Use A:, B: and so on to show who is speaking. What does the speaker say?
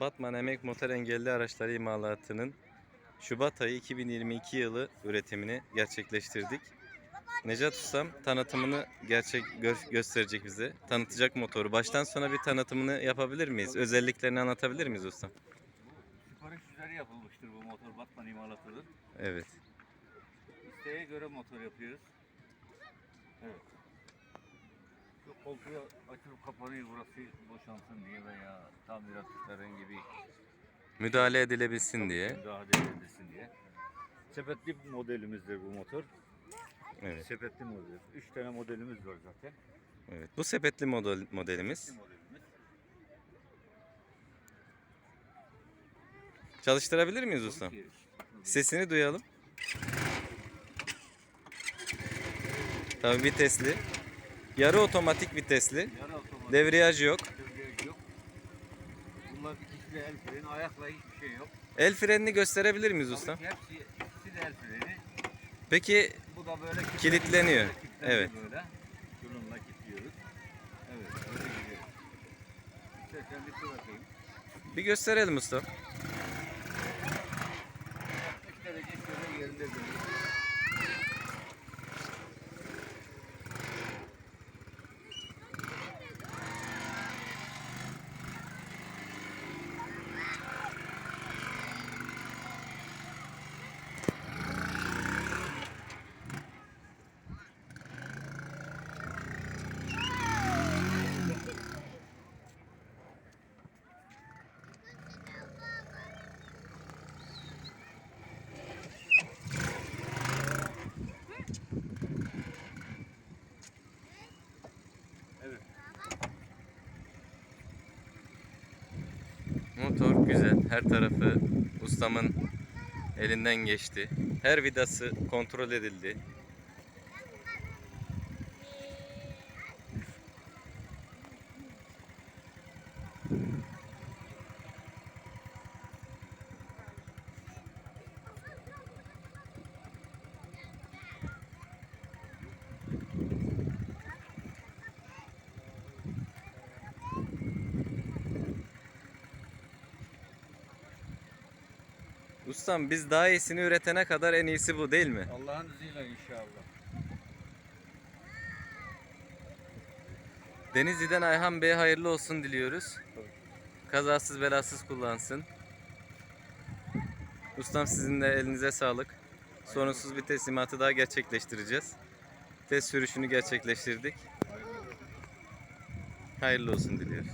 A: Batman Emek Motor Engelli Araçları İmalatı'nın Şubat ayı 2022 yılı üretimini gerçekleştirdik. Necat Ustam tanıtımını gerçek gö- gösterecek bize. Tanıtacak motoru. Baştan sona bir tanıtımını yapabilir miyiz? Özelliklerini anlatabilir miyiz ustam?
B: Sipariş üzeri yapılmıştır bu motor Batman imalatıdır.
A: Evet.
B: İsteğe göre motor yapıyoruz. Evet. Şu koltuğu açılıp kapanıyor burası boşalsın diye veya tamirat herhangi bir
A: Müdahale edilebilsin diye.
B: müdahale edilsin diye. Sepetli modelimizdir bu motor.
A: Evet.
B: Sepetli model. 3 tane modelimiz var zaten.
A: Evet. Bu sepetli model modelimiz.
B: Sepetli modelimiz.
A: Çalıştırabilir miyiz?
B: Tabii ki.
A: Sesini duyalım. Tabii vitesli. Yarı otomatik vitesli.
B: Yarı otomatik.
A: Devriyaj yok.
B: Devriyaj yok. Bunlar ikisi de el freni, ayakla hiçbir şey yok.
A: El frenini gösterebilir miyiz
B: Tabii ki hepsi, ikisi de el freni.
A: Peki
B: Bu da böyle kilitleniyor.
A: Kilitleniyor. Evet.
B: Böyle. Şununla kilitliyoruz. Evet, böyle gidiyor. İstersen bir tur atayım.
A: bir gösterelim ustam.
B: 60 derece şöyle yerinde dönüyor.
A: Motor güzel. Her tarafı ustamın elinden geçti. Her vidası kontrol edildi. Ustam biz daha iyisini üretene kadar en iyisi bu değil mi?
B: Allah'ın izniyle inşallah.
A: Denizli'den Ayhan Bey'e hayırlı olsun diliyoruz. Kazasız belasız kullansın. Ustam sizin de elinize sağlık. Sorunsuz bir teslimatı daha gerçekleştireceğiz. Test sürüşünü gerçekleştirdik. Hayırlı olsun diliyoruz.